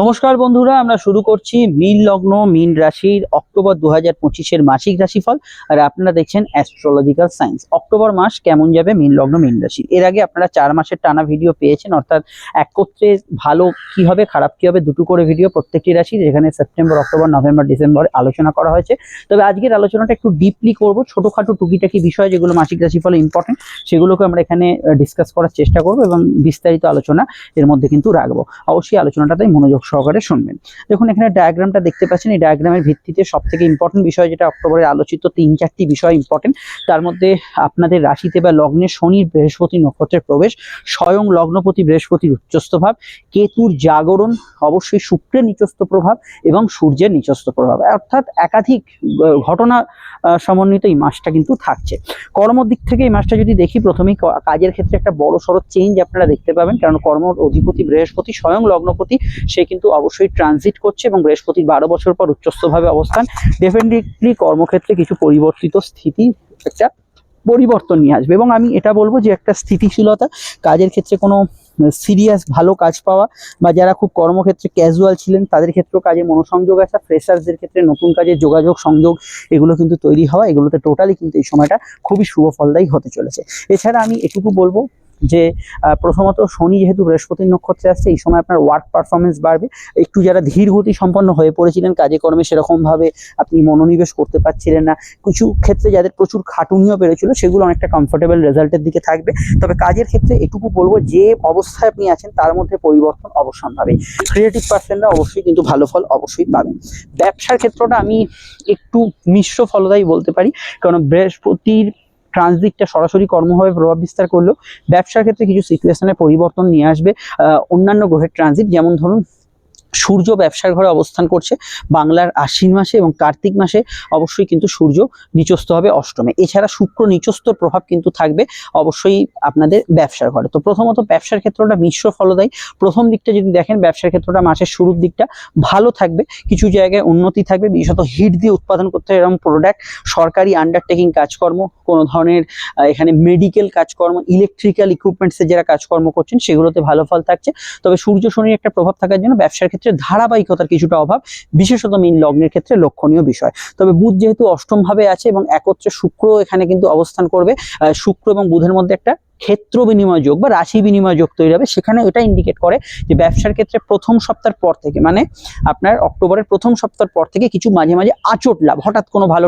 নমস্কার বন্ধুরা, আমরা শুরু করছি মীন লগ্ন, মীন রাশির অক্টোবর দু হাজার পঁচিশের মাসিক রাশিফল আর আপনারা দেখছেন অ্যাস্ট্রোলজিক্যাল সায়েন্স অক্টোবর মাস কেমন যাবে? মীন লগ্ন, মীন রাশি। এর আগে আপনারা চার মাসের টানা ভিডিও পেয়েছেন, অর্থাৎ একত্রে ভালো কি হবে, খারাপ কি হবে, দুটো করে ভিডিও প্রত্যেকটি রাশি যেখানে সেপ্টেম্বর অক্টোবর নভেম্বর ডিসেম্বর আলোচনা করা হয়েছে। তবে আজকের আলোচনাটা একটু ডিপলি করব, ছোটোখাটো টুকিটাকি বিষয় যেগুলো মাসিক রাশিফল ইম্পর্টেন্ট সেগুলোকে আমরা এখানে ডিসকাস করার চেষ্টা করব এবং বিস্তারিত আলোচনা এর মধ্যে কিন্তু রাখব। অবশ্যই আলোচনাটাতেই মনোযোগ সহকারে শুনবেন। দেখুন, এখানে ডায়াগ্রামটা দেখতে পাচ্ছেন। এই ডায়াগ্রামের ভিত্তিতে সব থেকে ইম্পর্টেন্ট বিষয় যেটা অক্টোবরে আলোচিত তিন, চারটি বিষয় ইম্পর্টেন্ট তার মধ্যে আপনাদের রাশিতে বা লগ্নে শনির বৃহস্পতি নক্ষত্রের প্রবেশ, স্বয়ং লগ্নপতি বৃহস্পতির উচ্চস্থ ভাব, কেতুর জাগরণ, অবশ্যই শুক্রের নিচস্থ প্রভাব এবং সূর্যের নিচস্থ প্রভাব। অর্থাৎ একাধিক ঘটনা সমন্বিত এই মাসটা কিন্তু থাকছে। কর্মর দিক থেকে এই মাসটা যদি দেখি, প্রথমেই কাজের ক্ষেত্রে একটা বড় সড়ো চেঞ্জ আপনারা দেখতে পাবেন। কারণ কর্ম অধিপতি বৃহস্পতি, স্বয়ং লগ্নপতি সে কিন্তু অবশ্যই ট্রানজিট করছে এবং বৃহস্পতির বারো বছর পর উচ্চস্থভাবে অবস্থান। ডেফিনেটলি কর্মক্ষেত্রে কিছু পরিবর্তিত স্থিতি, একটা পরিবর্তন নিয়ে আসবে। এবং আমি এটা বলব যে একটা স্থিতিশীলতা, কাজের ক্ষেত্রে কোনো সিরিয়াস ভালো কাজ পাওয়া বা যারা খুব কর্মক্ষেত্রে ক্যাজুয়াল ছিলেন, তাদের ক্ষেত্রেও কাজে মনোসংযোগ আসা ফ্রেশার্সদের ক্ষেত্রে নতুন কাজে যোগাযোগ, সংযোগ, এগুলো কিন্তু তৈরি হওয়া, এগুলোতে টোটালি কিন্তু এই সময়টা খুবই শুভ ফলদায়ী হতে চলেছে। এছাড়া আমি এটুকু বলব যে প্রথমত শনি যেহেতু বৃহস্পতির নক্ষত্রে আসছে, এই সময় আপনার ওয়ার্ক পারফরমেন্স বাড়বে। একটু যারা ধীর গতি সম্পন্ন হয়ে পড়েছিলেন, কাজে কর্মে সেরকমভাবে আপনি মনোনিবেশ করতে পারছিলেন না। কিছু ক্ষেত্রে যাদের প্রচুর খাটুনিও বেড়েছিল, সেগুলো অনেকটা কমফোর্টেবল রেজাল্টের দিকে থাকবে। তবে কাজের ক্ষেত্রে এটুকু বলব, যে অবস্থায় আপনি আছেন, তার মধ্যে পরিবর্তন অবশ্যম্ভাবী ক্রিয়েটিভ পার্সনরা অবশ্যই কিন্তু ভালো ফল অবশ্যই পাবেন। ব্যবসার ক্ষেত্রটা আমি একটু মিশ্র ফলদায়ী বলতে পারি। কারণ বৃহস্পতির ট্রানজিটটা সরাসরি কর্মভাবে প্রভাব বিস্তার করলেও ব্যবসার ক্ষেত্রে কিছু সিচুয়েশনে পরিবর্তন নিয়ে আসবে অন্যান্য গ্রহের ট্রানজিট, যেমন ধরুন সূর্য ব্যবসার ঘরে অবস্থান করছে। বাংলার আশ্বিন মাসে এবং কার্তিক মাসে অবশ্যই কিন্তু সূর্য নিচস্থ হবে অষ্টমে। এছাড়া শুক্র নিচস্থর প্রভাব কিন্তু থাকবে অবশ্যই আপনাদের ব্যবসার ঘরে। তো প্রথমত ব্যবসার ক্ষেত্রটা মিশ্র ফলদায়ী। প্রথম দিকটা যদি দেখেন, ব্যবসার ক্ষেত্রটা মাসের শুরুর দিকটা ভালো থাকবে। কিছু জায়গায় উন্নতি থাকবে, বিশেষত হিট দিয়ে উৎপাদন করতে এরকম প্রোডাক্ট সরকারি আন্ডারটেকিং কাজকর্ম, কোনো ধরনের এখানে মেডিকেল কাজকর্ম ইলেকট্রিক্যাল ইকুইপমেন্টসের যারা কাজকর্ম করছেন, সেগুলোতে ভালো ফল থাকছে। তবে সূর্য শনির একটা প্রভাব থাকার জন্য ব্যবসার ক্ষেত্রে ধারাবাহিকতার কিছুটা অভাব, বিশেষত মীন লগ্নের ক্ষেত্রে লক্ষণীয় বিষয়। তবে বুধ যেহেতু অষ্টম ভাবে আছে এবং একত্রে শুক্র এখানে কিন্তু অবস্থান করবে শুক্র এবং বুধের মধ্যে একটা ক্ষেত্র বিনিময় যোগ বা রাশি বিনিময় যোগ তৈরি হবে। সেখানে এটা ইন্ডিকেট করে যে ব্যবসার ক্ষেত্রে প্রথম সপ্তাহের পর থেকে মানে আপনার অক্টোবরের প্রথম সপ্তাহের পর থেকে কিছু মাঝে মাঝে আচট লাভ, হঠাৎ কোনো ভালো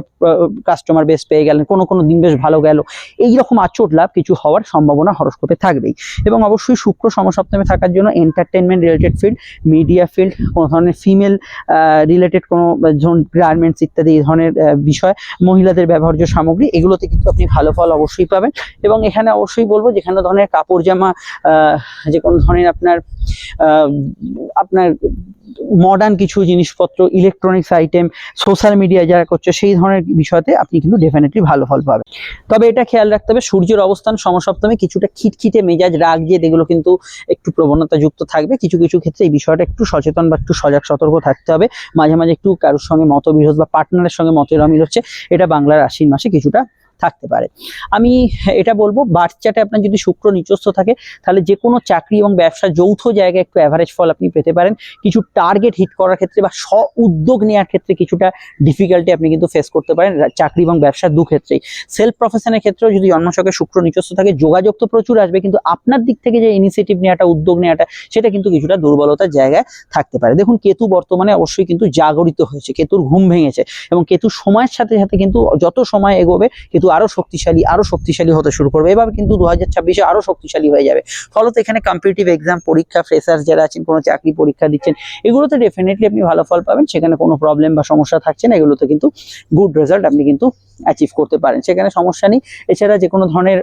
কাস্টমার বেশ পেয়ে গেলেন, কোনো কোনো দিন বেশ ভালো গেল এই রকম আচট লাভ কিছু হওয়ার সম্ভাবনা হরস্কোপে থাকবেই। এবং অবশ্যই শুক্র সমসপ্তমে থাকার জন্য entertainment related field media field কোনো ধরনের ফিমেল রিলেটেড কোনো, ধরুন গার্মেন্টস ইত্যাদি, এই ধরনের বিষয়, মহিলাদের ব্যবহার্য সামগ্রী, এগুলোতে কিন্তু আপনি ভালো ফল অবশ্যই পাবেন। এবং এখানে অবশ্যই বলব যেখানে ধরনের কাপড় জামা যে কোনো ধরনের আপনার আপনার মডার্ন কিছু জিনিসপত্র ইলেকট্রনিক্স আইটেম সোশ্যাল মিডিয়া যারা করছে, সেই ধরনের বিষয়তে আপনি কিন্তু ডেফিনেটলি ভালো ফল পাবেন। তবে এটা খেয়াল রাখতে হবে, সূর্যের অবস্থান সমসপ্তমে কিছুটা খিটখিটে মেজাজ রাগ জেদ এগুলো কিন্তু একটু প্রবণতা যুক্ত থাকবে। কিছু কিছু ক্ষেত্রে এই বিষয়টা একটু সচেতন বা একটু সজাগ সতর্ক থাকতে হবে। মাঝে মাঝে একটু কারোর সঙ্গে মতবিরোধ বা পার্টনারের সঙ্গে মতের অমিল হচ্ছে, এটা বাংলার আশ্বিন মাসে কিছুটা থাকতে পারে। আমি এটা বলব বাচ্চাটা আপনার যদি শুক্র নিচস্থ থাকে, তাহলে যে কোনো চাকরি এবং ব্যবসা যৌথ জায়গায় একটু অ্যাভারেজ ফল আপনি পেতে পারেন। কিছু টার্গেট হিট করার ক্ষেত্রে বা স্ব উদ্যোগ নেওয়ার ক্ষেত্রে কিছুটা ডিফিকাল্টি আপনি কিন্তু ফেস করতে পারেন চাকরি এবং ব্যবসার দু ক্ষেত্রেই। সেলফ প্রফেশনের ক্ষেত্রেও যদি জন্মশকে শুক্র নিচস্থ থাকে, যোগাযোগ তো প্রচুর আসবে, কিন্তু আপনার দিক থেকে যে ইনিশিয়েটিভ নেওয়াটা উদ্যোগ নেওয়াটা সেটা কিন্তু কিছুটা দুর্বলতার জায়গায় থাকতে পারে। দেখুন, কেতু বর্তমানে অবশ্যই কিন্তু জাগরিত হয়েছে, কেতুর ঘুম ভেঙেছে এবং কেতু সময়ের সাথে সাথে কিন্তু যত সময় এগোবে কিন্তু আরও শক্তিশালী আরও শক্তিশালী হতে শুরু করবে। এভাবে কিন্তু দু হাজার ছাব্বিশে আরও শক্তিশালী হয়ে যাবে। ফলত এখানে কম্পিটিটিভ এক্সাম পরীক্ষা ফ্রেশার্স যারা আছেন, কোনো চাকরি পরীক্ষা দিচ্ছেন, এগুলোতে ডেফিনেটলি আপনি ভালো ফল পাবেন। সেখানে কোনো প্রবলেম বা সমস্যা থাকছে না। এগুলোতে কিন্তু গুড রেজাল্ট আপনি কিন্তু অ্যাচিভ করতে পারেন। সেখানে সমস্যা নেই। এছাড়া যে কোনো ধরনের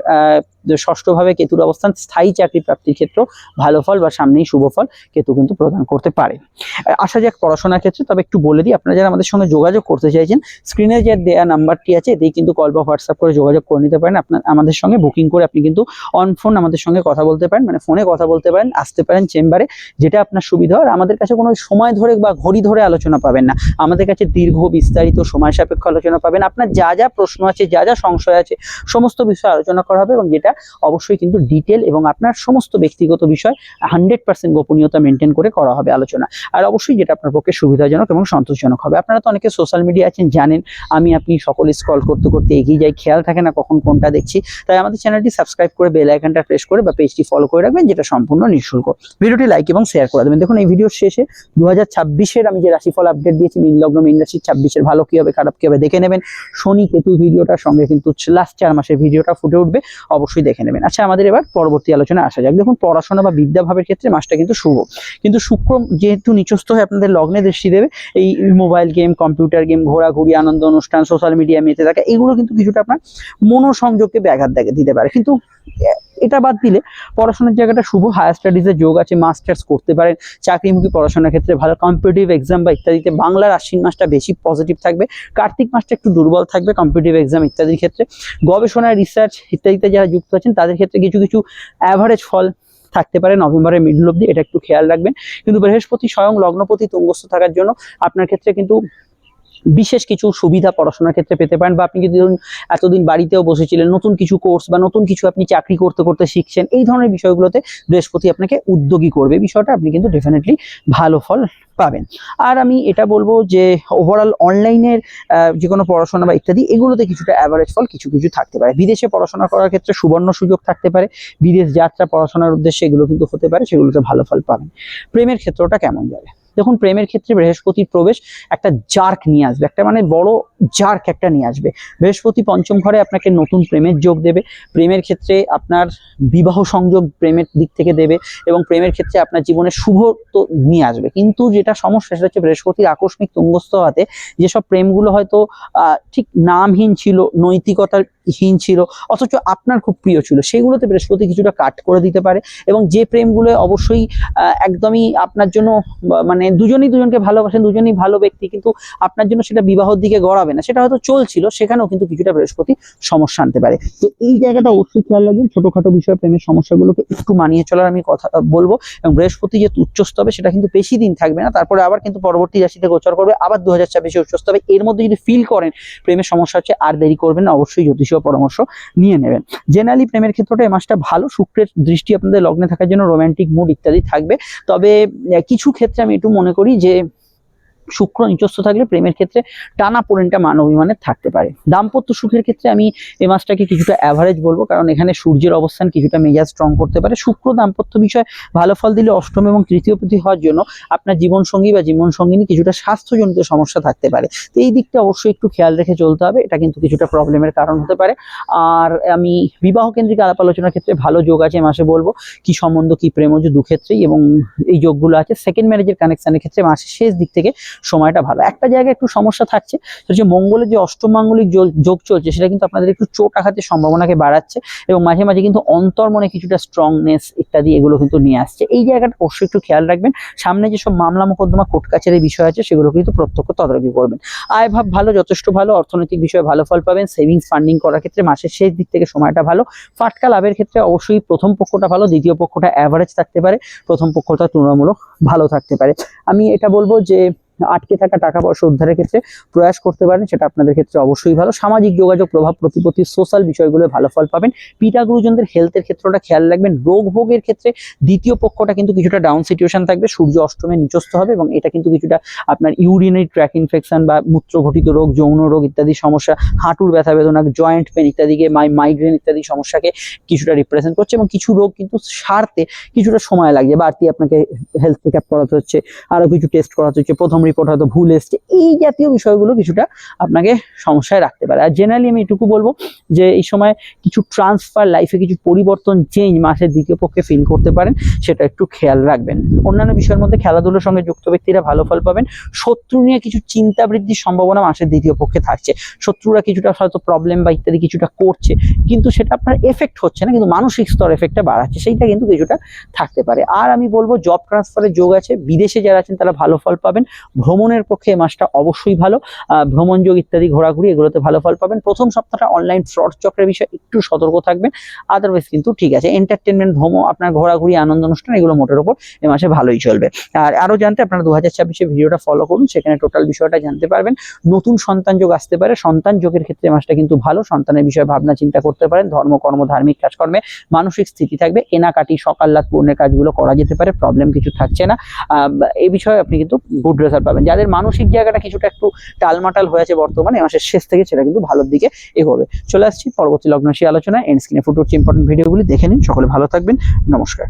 ষষ্ঠভাবে কেতুর অবস্থান, স্থায়ী চাকরি প্রাপ্তির ক্ষেত্রেও ভালো ফল বা সামনেই শুভ ফল কেতু কিন্তু প্রদান করতে পারে। আসা যাক পড়াশোনার ক্ষেত্রে। তবে একটু বলে দিই, আপনারা যারা আমাদের সঙ্গে যোগাযোগ করতে চাইছেন স্ক্রিনে যে দেওয়া নাম্বারটি আছে, এতেই কিন্তু কল বা হোয়াটসঅ্যাপ করে যোগাযোগ করে নিতে পারেন। আপনার, আমাদের সঙ্গে বুকিং করে আপনি কিন্তু অন ফোন আমাদের সঙ্গে কথা বলতে পারেন মানে ফোনে কথা বলতে পারেন, আসতে পারেন চেম্বারে যেটা আপনার সুবিধা আর আমাদের কাছে কোনো সময় ধরে বা ঘড়ি ধরে আলোচনা পাবেন না। আমাদের কাছে দীর্ঘ বিস্তারিত সময় সাপেক্ষ আলোচনা পাবেন। আপনার যা যা যা প্রশ্ন আছে, যা যা সংশয় আছে, সমস্ত বিষয় আলোচনা করা হবে এবং যেটা অবশ্যই কিন্তু ডিটেল এবং আপনার সমস্ত ব্যক্তিগত বিষয় হান্ড্রেড পার্সেন্ট গোপনীয়তা মেনটেন করে করা হবে আলোচনা। আর অবশ্যই যেটা আপনার পক্ষে সুবিধাজনক এবং সন্তোষজনক হবে। আপনারা তো অনেকে সোশ্যাল মিডিয়া আছেন, জানেন, আমি, আপনি সকলে স্ক্রল করতে করতে এগিয়ে যাই, খেয়াল থাকে না কখন কোনটা দেখছি, তাই আমাদের চ্যানেলটি সাবস্ক্রাইব করে বেল আইকনটা প্রেস করে বা পেজটি ফলো করে রাখবেন, যেটা সম্পূর্ণ নিঃশুল্ক। ভিডিওটি লাইক এবং শেয়ার করে দেবেন। দেখুন, এই ভিডিওর শেষে দু হাজার আমি যে রাশিফল আপডেট দিয়েছি মিন লগ্ন মিন রাশি ছাব্বিশের ভালো কি হবে, খারাপ কি হবে, দেখে নেবেন। কেতু ভিডিওটার সঙ্গে কিন্তু লাস্ট চার মাসের ভিডিওটা ফুটে উঠবে, অবশ্যই দেখে নেবেন। আচ্ছা আমাদের এবার পরবর্তী আলোচনা আসা যাক। দেখুন, পড়াশোনা বা বিদ্যাভাবের ক্ষেত্রে মাসটা কিন্তু শুভ। কিন্তু শুক্র যেহেতু নিচস্থ হয়ে আপনাদের লগ্নে দৃষ্টি দেবে, এই মোবাইল গেম কম্পিউটার গেম ঘোরাঘুরি, আনন্দ অনুষ্ঠান সোশ্যাল মিডিয়া মেতে থাকা, এগুলো কিন্তু কিছুটা আপনার মনোসংযোগকে ব্যাঘাত দিতে পারে। কিন্তু এ- এটা বাদ দিলে পড়াশোনার জায়গাটা শুভ হায়ার স্টাডিজের যোগ আছে মাস্টার্স করতে পারেন, চাকরিমুখী পড়াশোনার ক্ষেত্রে ভালো কম্পিটিটিভ এক্সাম বা ইত্যাদিতে বাংলার আশ্বিন মাসটা বেশি পজিটিভ থাকবে, কার্তিক মাসটা একটু দুর্বল থাকবে কম্পিটিটিভ এক্সাম ইত্যাদির ক্ষেত্রে। গবেষণা রিসার্চ ইত্যাদিতে যারা যুক্ত আছেন, তাদের ক্ষেত্রে কিছু কিছু অ্যাভারেজ ফল থাকতে পারে, নভেম্বরের মিডল অব্দি এটা একটু খেয়াল রাখবেন। কিন্তু বৃহস্পতি স্বয়ং লগ্নপতি তুঙ্গস্থ থাকার জন্য আপনার ক্ষেত্রে কিন্তু বিশেষ কিছু সুবিধা পড়াশোনার ক্ষেত্রে পেতে পারেন বা আপনি যদি ধরুন এতদিন বাড়িতেও বসেছিলেন, নতুন কিছু কোর্স বা নতুন কিছু আপনি চাকরি করতে করতে শিখছেন, এই ধরনের বিষয়গুলোতে বৃহস্পতি আপনাকে উদ্যোগী করবে। বিষয়টা আপনি কিন্তু ডেফিনেটলি ভালো ফল পাবেন। আর আমি এটা বলব যে ওভারঅল অনলাইনের যে কোনো পড়াশোনা বা ইত্যাদি, এগুলোতে কিছুটা অ্যাভারেজ ফল কিছু কিছু থাকতে পারে। বিদেশে পড়াশোনা করার ক্ষেত্রে সুবর্ণ সুযোগ থাকতে পারে। বিদেশ যাত্রা পড়াশোনার উদ্দেশ্যে এগুলো কিন্তু হতে পারে, সেগুলোতে ভালো ফল পাবেন। প্রেমের ক্ষেত্রটা কেমন যাবে? দেখুন, প্রেমের ক্ষেত্রে বৃহস্পতির প্রবেশ একটা জার্ক নিয়ে আসবে, একটা মানে বড় জার্ক একটা নিয়ে আসবে। বৃহস্পতি পঞ্চম ঘরে আপনাকে নতুন প্রেমের যোগ দেবে, প্রেমের ক্ষেত্রে আপনার বিবাহ সংযোগ প্রেমের দিক থেকে দেবে এবং প্রেমের ক্ষেত্রে আপনার জীবনে শুভ তো নিয়ে আসবে। কিন্তু যেটা সমস্যা সেটা হচ্ছে বৃহস্পতির আকস্মিক তুঙ্গস্থ হাতে যেসব প্রেমগুলো হয়তো ঠিক নামহীন ছিল নৈতিকতাহীন ছিল, অথচ আপনার খুব প্রিয় ছিল। সেগুলোতে বৃহস্পতি কিছুটা কাট করে দিতে পারে এবং যে প্রেমগুলো অবশ্যই একদমই আপনার জন্য মানে দুজনেই দুজনকে ভালোবাসেন, দুজনেই ভালো ব্যক্তি, কিন্তু আপনার জন্য সেটা বিবাহর দিকে গড়াবে না। সেটা হয়তো চলছিল, সেখানেও কিন্তু কিছুটা বৃহস্পতি সমস্যা আনতে পারে। তো এই জায়গাটা অবশ্যই খেয়াল রাখবেন, ছোটখাটো বিষয়ে প্রেমের সমস্যাগুলোকে একটু মানিয়ে চলার আমি কথা বলব। এবং বৃহস্পতি যে উচ্চস্ত হবে, সেটা কিন্তু বেশি দিন থাকবে না। তারপরে আবার কিন্তু পরবর্তী রাশিতে গোচর করবে, আবার দু হাজার ছাব্বিশে উচ্চস্ত হবে। এর মধ্যে যদি ফিল করেন, প্রেমের সমস্যা হচ্ছে, আর দেরি করবেন অবশ্যই জ্যোতিষীয় পরামর্শ নিয়ে নেবেন। জেনারেলি প্রেমের ক্ষেত্রটা এই মাসটা ভালো, শুক্রের দৃষ্টি আপনাদের লগ্নে থাকার জন্য রোম্যান্টিক মুড ইত্যাদি থাকবে। তবে কিছু ক্ষেত্রে আমি একটু মনে করি যে শুক্র নিচস্থ থাকলে প্রেমের ক্ষেত্রে টানা পোড়েনটা মান অভিমানের থাকতে পারে। দাম্পত্য সুখের ক্ষেত্রে আমি এই মাসটাকে কিছুটা অ্যাভারেজ বলব, কারণ এখানে সূর্যের অবস্থান কিছুটা মেজাজ স্ট্রং করতে পারে। শুক্র দাম্পত্য বিষয়ে ভালো ফল দিলে অষ্টম এবং তৃতীয় প্রতি হওয়ার জন্য আপনার জীবনসঙ্গী বা জীবনসঙ্গিনী কিছুটা স্বাস্থ্যজনিত সমস্যা থাকতে পারে। তো এই দিকটা অবশ্যই একটু খেয়াল রেখে চলতে হবে, এটা কিন্তু কিছুটা প্রবলেমের কারণ হতে পারে। আর আমি বিবাহ কেন্দ্রিক আলাপ আলোচনার ক্ষেত্রে ভালো যোগ আছে মাসে বলব, কি সম্বন্ধ, কি প্রেমজ দু ক্ষেত্রেই এবং এই যোগগুলো আছে। সেকেন্ড ম্যারেজের কানেকশনের ক্ষেত্রে মাসের শেষ দিক থেকে সময়টা ভালো। একটা জায়গায় একটু সমস্যা থাকছে, সেটা হচ্ছে মঙ্গলের যে অষ্টমাঙ্গলিক যোগ- চলছে, সেটা কিন্তু আপনাদের একটু চোট আঘাতের সম্ভাবনাকে বাড়াচ্ছে এবং মাঝে মাঝে কিন্তু অন্তর্মনে কিছুটা স্ট্রংনেস ইত্যাদি এগুলো কিন্তু নিয়ে আসছে। এই জায়গাটা অবশ্যই একটু খেয়াল রাখবেন। সামনে যেসব মামলা মোকদ্দমা কোর্ট কাছারির বিষয় আছে, সেগুলো কিন্তু প্রত্যক্ষ তদারকি করবেন। আয় ভাব ভালো, যথেষ্ট ভালো, অর্থনৈতিক বিষয়ে ভালো ফল পাবেন সেভিংস ফান্ডিং করার ক্ষেত্রে মাসের শেষ দিক থেকে সময়টা ভালো। ফাটকা লাভের ক্ষেত্রে অবশ্যই প্রথম পক্ষটা ভালো, দ্বিতীয় পক্ষটা অ্যাভারেজ থাকতে পারে, প্রথম পক্ষটা তুলনামূলক ভালো থাকতে পারে। আমি এটা বলব যে আটকে থাকা টাকা পয়সা উদ্ধারের ক্ষেত্রে প্রয়াস করতে পারেন, সেটা আপনাদের ক্ষেত্রে অবশ্যই ভালো। সামাজিক যোগাযোগ প্রভাব প্রতিপত্তি সোশ্যাল বিষয়গুলো ভালো ফল পাবেন। পিতা গুরুজনদের হেলথের ক্ষেত্রটা খেয়াল রাখবেন। রোগ ভোগের ক্ষেত্রে দ্বিতীয় পক্ষটা কিন্তু কিছুটা ডাউন সিচুয়েশন থাকবে। সূর্য অষ্টমে নিচস্থ হবে এবং এটা কিন্তু কিছুটা আপনার ইউরিনারি ট্র্যাক ইনফেকশন বা মূত্রঘটিত রোগ, যৌন রোগ ইত্যাদি সমস্যা, হাঁটুর ব্যথা বেদনা জয়েন্ট পেন ইত্যাদিকে মাই মাইগ্রেন ইত্যাদি সমস্যাকে কিছুটা রিপ্রেজেন্ট করছে এবং কিছু রোগ কিন্তু সারতে কিছুটা সময় লাগছে। বাড়তি আপনাকে হেলথ চেক আপ করাতে হচ্ছে আরও কিছু টেস্ট করাতে হচ্ছে। প্রথম রিপোর্ট হয়তো ভুল এসছে, এই জাতীয় বিষয়গুলো কিছুটা আপনাকে সমস্যায় রাখতে পারে। আর জেনারেলি আমি এটুকু বলব যে এই সময় কিছু ট্রান্সফার লাইফে কিছু পরিবর্তন চেঞ্জ মাসের দ্বিতীয় পক্ষে ফিল করতে পারেন, সেটা একটু খেয়াল রাখবেন। অন্যান্য বিষয়ের মধ্যে খেলাধুলোর সঙ্গে যুক্ত ব্যক্তিরা ভালো ফল পাবেন। শত্রু নিয়ে কিছু চিন্তা বৃদ্ধির সম্ভাবনা মাসের দ্বিতীয় পক্ষে থাকছে। শত্রুরা কিছুটা হয়তো প্রবলেম বা ইত্যাদি কিছুটা করছে, কিন্তু সেটা আপনার এফেক্ট হচ্ছে না, কিন্তু মানসিক স্তর এফেক্টটা বাড়াচ্ছে, সেইটা কিন্তু কিছুটা থাকতে পারে। আর আমি বলব জব ট্রান্সফারের যোগ আছে, বিদেশে যারা আছেন তারা ভালো ফল পাবেন ভ্রমণের পক্ষে এই মাসটা অবশ্যই ভালো। আহ, ভ্রমণযোগ ইত্যাদি ঘোরাঘুরি এগুলোতে ভালো ফল পাবেন। প্রথম সপ্তাহটা অনলাইন ফ্রড চক্রের বিষয়ে একটু সতর্ক থাকবেন। আদারওয়াইজ কিন্তু ঠিক আছে এন্টারটেনমেন্ট ভ্রমণ আপনার ঘোরাঘুরি আনন্দ অনুষ্ঠান এগুলো মোটের ওপর এ মাসে ভালোই চলবে। আর আরও জানতে আপনারা দু হাজার ছাব্বিশে ভিডিওটা ফলো করুন সেখানে টোটাল বিষয়টা জানতে পারবেন। নতুন সন্তান যোগ আসতে পারে সন্তান যোগের ক্ষেত্রে মাসটা কিন্তু ভালো। সন্তানের বিষয়ে ভাবনা চিন্তা করতে পারেন ধর্ম কর্ম ধার্মিক কাজকর্মে মানসিক স্থিতি থাকবে। এনাকাটি সকাল রাত পূর্ণের কাজগুলো করা যেতে পারে প্রবলেম কিছু থাকছে না। এই বিষয়ে আপনি কিন্তু গুড রেজাল্ট পাবেন। যাদের মানসিক জায়গাটা কিছুটা একটু টালমাটাল হয়ে আছে বর্তমানে, মাসের শেষ থেকে সেটা কিন্তু ভালোর দিকে এগোবে। চলে আসছি পরবর্তী লগ্নশী আলোচনা এন্ড স্ক্রিনে ফুটে উঠছে ইম্পর্টেন্ট ভিডিওগুলি দেখে নিন। সকলে ভালো থাকবেন। নমস্কার।